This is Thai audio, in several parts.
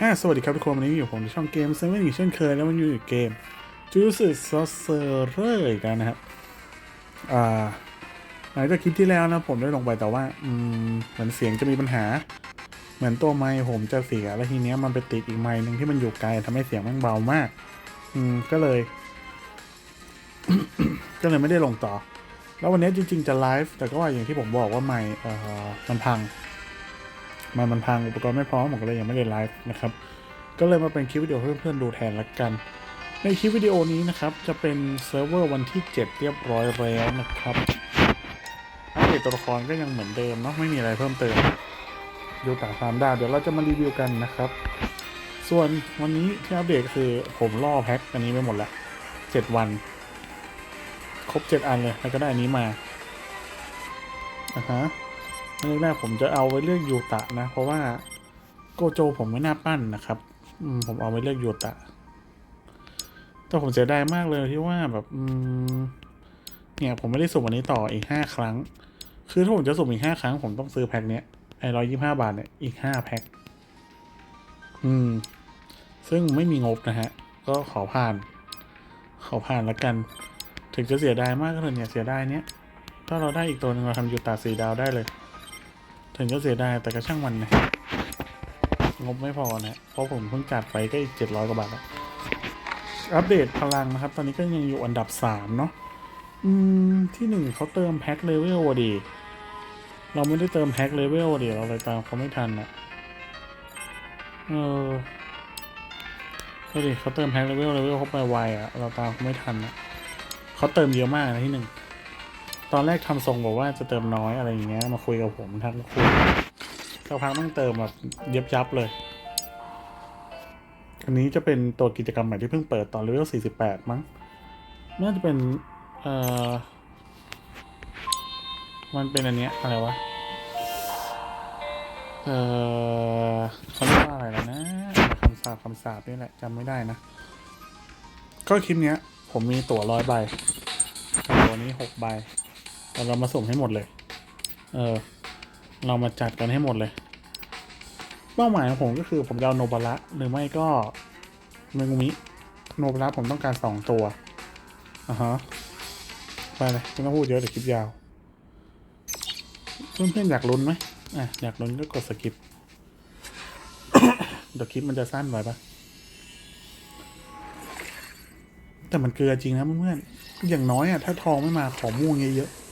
อ่าสวัสดีครับทุกคนวันนี้อยู่ผมในช่องเกมเซเว่นอีกเช่นเคยแล้วมันอยู่ในเกมจูสึซอสเซอร์เรอร์อีกแล้วนะครับอ่าหลังจากคลิปที่แล้วนะผมได้ลงไปแต่ว่าอืมเหมือนเสียงจะมีปัญหา เหมือนตัวไมค์ผมจะเสียแล้วทีเนี้ยมันไปติดอีกไมค์หนึ่งที่มันอยู่ไกลทำให้เสียงมันเบามาก อืมก็เลย ก็เลยไม่ได้ลงต่อ แล้ววันนี้จริง ๆ จะไลฟ์แต่ก็ว่าอย่างที่ผมบอกว่าไมค์เอ่อมันพัง มันมันพังอุปกรณ์ไม่พร้อมผมก็เลยยังไม่ได้ไลฟ์นะครับ ก็เลยมาเป็นคลิปวิดีโอเพื่อนๆดูแทนละกัน ในคลิปวิดีโอนี้นะครับ จะเป็นเซิร์ฟเวอร์วันที่ 7 เรียบร้อยแล้วนะครับอัปเดตตัวละครก็ยังเหมือนเดิมเนาะไม่มีอะไรเพิ่มเติมดูตาสามดาวเดี๋ยวเราจะมารีวิวกันนะครับ ส่วนวันนี้ที่อัปเดตคือผมล่อแพ็คอันนี้ไปหมดแล้ว7วัน ครบ7อันเลยแล้วก็ได้อันนี้มาอะฮะ อันแรกผมจะเอาไว้เลือกยูตะนะ เพราะว่าโกโจผมไม่น่าปั้นนะครับอืมผมเอาไว้เลือกยูตะ แต่ผมเสียดายมากเลยที่ว่าแบบอืมเนี่ยผมไม่ได้สุ่มอันนี้ต่ออีกห้าครั้ง คือถ้าผมจะสุ่มอีกห้าครั้ง ผมต้องซื้อแพ็คเนี้ยไอ้ร้อยยี่ห้าบาทเนี่ยอีกห้าแพ็คอืม ซึ่งไม่มีงบนะฮะ ก็ขอผ่าน ขอผ่านแล้วกัน ถึงจะเสียดายมากก็เถอะเนี่ยเสียดายเนี้ยถ้าเราได้อีกตัวหนึงเราทำยูตาสีดาวได้เลย ถึงจะเสียดายแต่ก็ช่างมันนะงบไม่พอนะเพราะผมเพิ่งจัดไปก็อีกเจ็ดร้อยกว่าบาทแล้วอัปเดตพลังนะครับ ตอนนี้ก็ยังอยู่อันดับสามเนาะอืม ที่หนึ่งเขาเติมแพ็คเลเวลดี เราไม่ได้เติมแพ็คเลเวลดีเราเลยตามเขาไม่ทันนะเออก็ดิเขาเติมแพ็คเลเวลเลเวลเขาไปไวอะเราตามเขาไม่ทันนะเขาเติมเยอะมากนะที่หนึ่ง ตอนแรกทำทรงบอกว่าจะเติมน้อยอะไรอย่างเงี้ยมาคุยกับผมทักมาคุยสักพักต้องเติมแบบยับยับๆเลย อันนี้จะเป็นตัวกิจกรรมใหม่ที่เพิ่งเปิดตอนเลเวล48 มั้ง น่าจะเป็น เอ่อ มันเป็นอันเนี้ยอะไรวะ เอ่อเขาเรียกว่าอะไรแล้วนะคำสาปคำสาปนี่แหละจำไม่ได้นะ ก็คลิปเนี้ย ผมมีตั๋วร้อยใบกับตัวนี้หกใบ แต่เรามาสุ่มให้หมดเลย เออ เรามาจัดกันให้หมดเลย เป้าหมายของผมก็คือผมจะเอาโนบาระหรือไม่ก็เมงุมิโนบาระผมต้องการสองตัวอะฮะไปเลยไม่ต้องพูดเยอะเดี๋ยวคลิปยาว เพื่อนๆอยากลุ้นไหมอะอยากลุ้นก็กดสกิปเดี๋ยวคลิปมันจะสั้นไปปะแต่มันเกลือจริงนะเพื่อนๆอย่างน้อยอะถ้าทองไม่มาขอม่วงเยอะๆ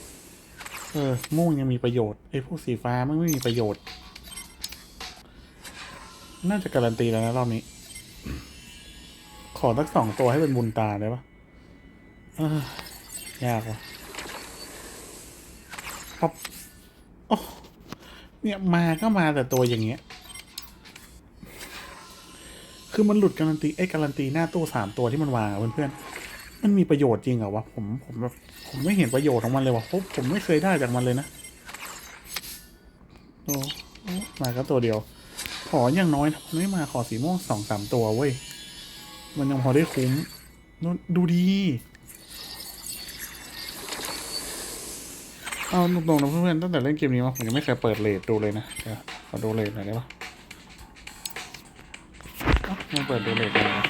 เออ ม่วงยังมีประโยชน์ไอ้พวกสีฟ้ามันไม่มีประโยชน์ น่าจะการันตีแล้วนะรอบนี้ ขอสักสองตัวให้เป็นบุญตาได้ปะยากว่ะป๊อปโอ้เนี่ยมาก็มาแต่ตัวอย่างเงี้ย คือมันหลุดการันตีไอ้การันตีหน้าตู้สามตัวที่มันวางอะเพื่อนๆ มันมีประโยชน์จริงเหรอวะ ผมผมแบบ ผมไม่เห็นประโยชน์ของมันเลยว่ะเพราะผมไม่เคยได้จากมันเลยนะโอ้มาก็ตัวเดียว ขออย่างน้อยไม่มาขอสีม่วงสองสามตัวเว้ย มันยังพอได้คุ้มนู่นดูดีเอาตรงๆนะเพื่อนๆตั้งแต่เล่นเกมนี้มาผมยังไม่เคยเปิดเลทดูเลยนะเดี๋ยวขอดูเลทหน่อยได้ปะเอ้ามันเปิดดูเลทเลยนะ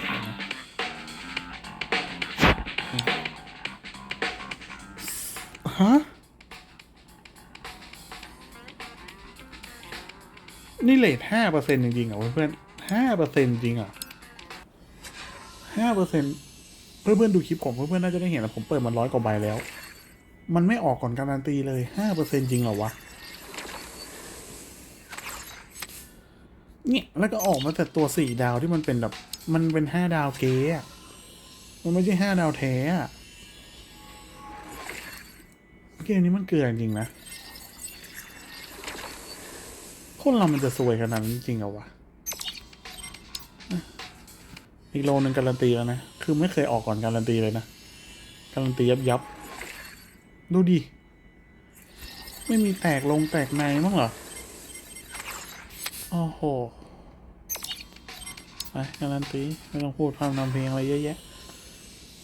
ฮะ นี่เลทห้าเปอร์เซ็นจริงๆเหรอเพื่อนๆห้าเปอร์เซ็นจริงอะห้าเปอร์เซ็นเพื่อนๆดูคลิปผมเพื่อนๆน่าจะได้เห็นแล้วผมเปิดมันร้อยกว่าใบแล้ว มันไม่ออกก่อนการันตีเลยห้าเปอร์เซ็นจริงเหรอวะเนี่ยแล้วก็ออกมาแต่ตัวสี่ดาวที่มันเป็นแบบ มันเป็นห้าดาวเก๊มันไม่ใช่ห้าดาวแท้อะ เกมนี้มันเกลือจริงนะ คนเรามันจะซวยขนาดนั้จริงเหรอวะ อีกโลนึงการันตีแล้วนะ คือไม่เคยออกก่อนการันตีเลยนะ การันตียับยับ ดูดิ ไม่มีแตกลงแตกในมั้งเหรอ โอ้โห ไปการันตี ไม่ต้องพูดพร่ำนำเพลงอะไรเยอะแยะ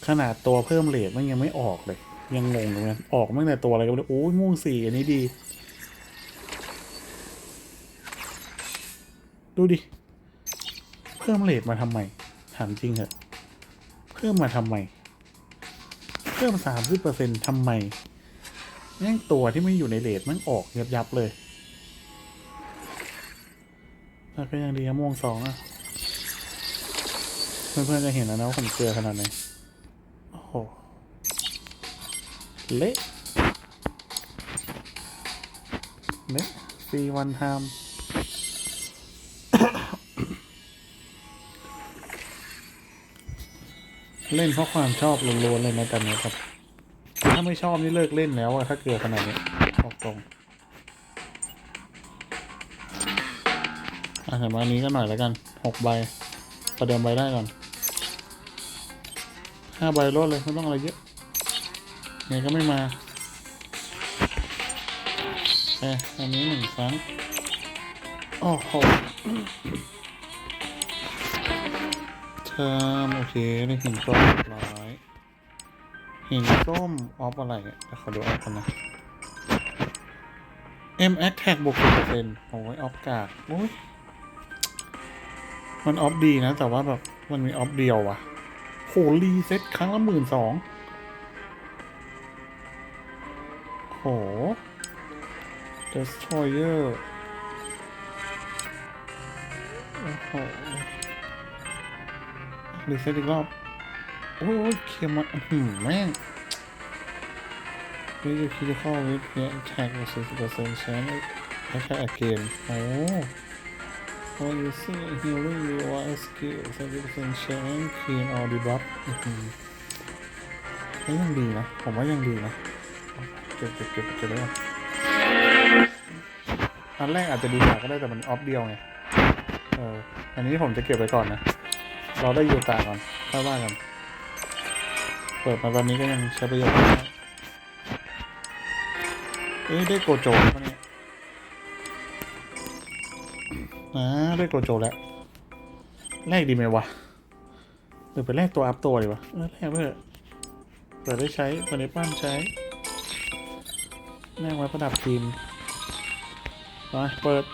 ขนาดตัวเพิ่มเลทมันยังไม่ออกเลย ยังงงอยู่นะออกตั้งแต่ตัวอะไรก็ไม่รู้โอ้ยม่วงสีอันนี้ดี ดูดิ เพิ่มเลทมาทำไมถามจริงเหอะ เพิ่มมาทำไม เพิ่มสามสิบเปอร์เซ็นต์ทำไมแม่งตัวที่ไม่อยู่ในเลทม่งออกยับยับเลยแล้วก็ยังดีนะโมงสองอะเพื่อนๆจะเห็นแล้วนะว่าผมเกลือขนาดไหนโอ้โห เละเละซีวันไทม์เล่นเพราะความชอบล้วนๆเลยนะตอนนี้ครับ ถ้าไม่ชอบนี่เลิกเล่นแล้วอะถ้าเกลือขนาดนี้บอกตรงอะเห็นว่าอันนี้ก็หน่อยแล้วกันหกใบ ประเดิมใบได้ก่อนห้าใบลดเลย ไม่ต้องอะไรเยอะ ไงก็ไม่มาเอะอันนี้หนึ่งครั้งโอ้โหเทอมโอเคได้หินส้มเรียบร้อยหินส้มออฟอะไรเนี่ยเดี๋ยวขอดูออฟกันนะ M Attack บวกสิบเปอร์เซ็นต์โอ้ยออฟกากโอ้ยมันออฟดีนะ แต่ว่าแบบ มันมีออฟเดียวอะโหรีเซ็ตครั้งละหมื่นสอง โห destroyer โอ้โหรีเซตอีกรอบ โอ้ยเคียร์มาหืมแม่งนี่จะคิดเข้าวิทเนี่ยแท็กสิบเปอร์เซ็นต์แชมป์แค่แค่เกมโอ้ When you see อ healing you are a skill 30% chance clean or debuff ก็ยังดีนะ ผมว่ายังดีนะ ก็บเก็บเก็บเก็บไว้ก่อนอันแรกอาจจะดีกว่าก็ได้แต่มันออฟเดียวไง เออ อันนี้ผมจะเก็บไว้ก่อนนะ เราได้ยูตาก่อนค่อยว่ากัน เปิดมาตอนนี้ก็ยังใช้ประโยชน์ไม่ได้เอ้ยได้โกโจปะเนี่ยอ่าได้โกโจแล้วแลกดีไหมวะหรือไปแลกตัวอัพตัวดีวะเออแลกเพื่อเปิดได้ใช้เปิดได้ปั้นใช้ แม่งไว้ประดับทีมมาเปิด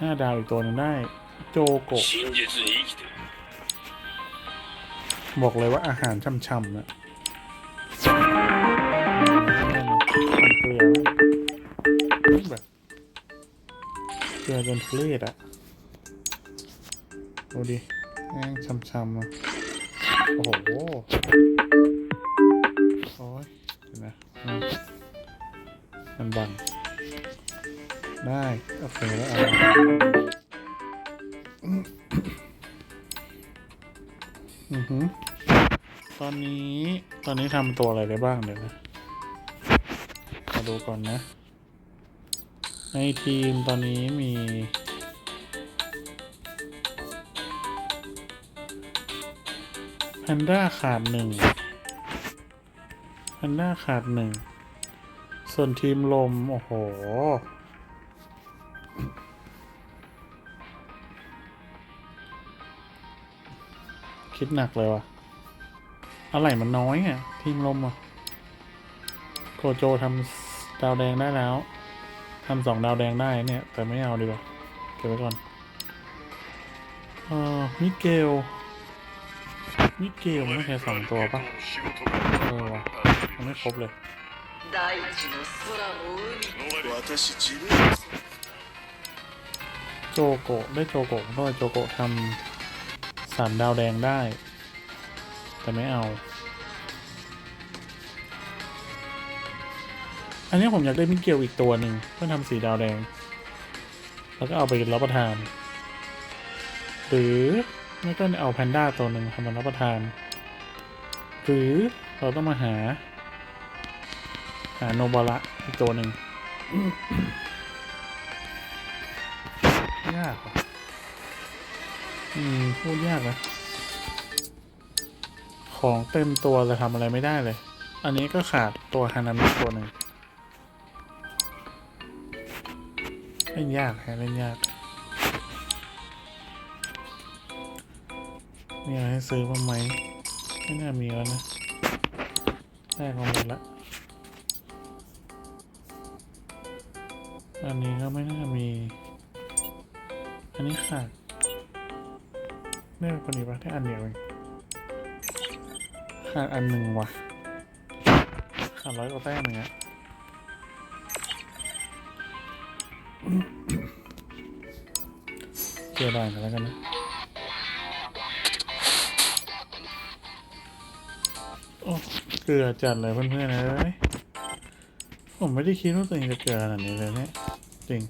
ห้าดาวอีกตัวนึงได้ โจโกะบอกเลยว่าอาหารช่ำๆนะเกลือแบบเกลือจนเคลียดอะดูดิแม่งช้ำๆอะโอ้โห โอ้ยเห็นไหม มันบัง ได้โอเคแล้วเอาอือหือตอนนี้ตอนนี้ทำตัวอะไรได้บ้างเดี๋ยวนะมาดูก่อนนะ ในทีมตอนนี้มี แพนด้าขาดหนึ่ง แพนด้าขาดหนึ่ง ส่วนทีมลม โอ้โห คิดหนักเลยว่ะ อะไรมันน้อยอะ ทีมลมอะโกโจทำดาวแดงได้แล้วทำสองดาวแดงได้เนี่ย แต่ไม่เอาดีกว่า เก็บไว้ก่อนเออมิเกลมิเกลมันไม่ใช่สองตัวปะเออวะังไม่ครบเลยโจโกได้โจโกะด้วยโจโกทำสามดาวแดงได้ แต่ไม่เอา อันนี้ผมอยากได้มิเกลอีกตัวหนึ่งเพื่อทำสีดาวแดง แล้วก็เอาไปรับประทาน หรือไม่ก็เอาแพนด้าตัวหนึ่งทำมารับประทาน หรือเราต้องมาหา โนบาระอีกตัวหนึ่งยากว่ะอืมพูดยากนะของเต็มตัวจะทำอะไรไม่ได้เลย อันนี้ก็ขาดตัวฮานามิตัวหนึ่งเล่นยากแฮะเล่นยากมีอะไรให้ซื้อบ้างไหมไม่น่ามีแล้วนะได้ของหมดละ อันนี้ก็ไม่น่ามี อันนี้ขาดนี่ยคนนี้ปะได้อันเดียวเองขาดอันหนึ่งว่ะขาดร้อยกว่าแต้มอย่างเงี้ยเจอได้กันแล้วกันนะโอ้เกลือจัดเลยเพื่อนๆเลย ผมไม่ได้คิดว่าตัวเองจะเกลือขนาดนี้เลยเนี่ยจริง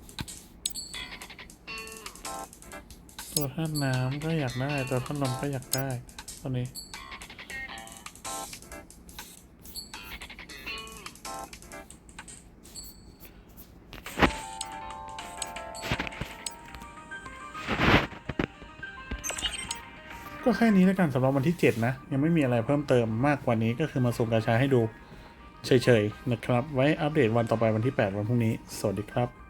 ตัวท่านน้ำก็อยากได้ ตัวท่านลมก็อยากได้ ตอนนี้ก็แค่นี้แล้วกันสำหรับวันที่ 7 นะ ยังไม่มีอะไรเพิ่มเติมมากกว่านี้ก็คือมาสุ่มกาชาให้ดู เฉยๆนะครับ ไว้อัปเดตวันต่อไปวันที่ 8 วันพรุ่งนี้ สวัสดีครับ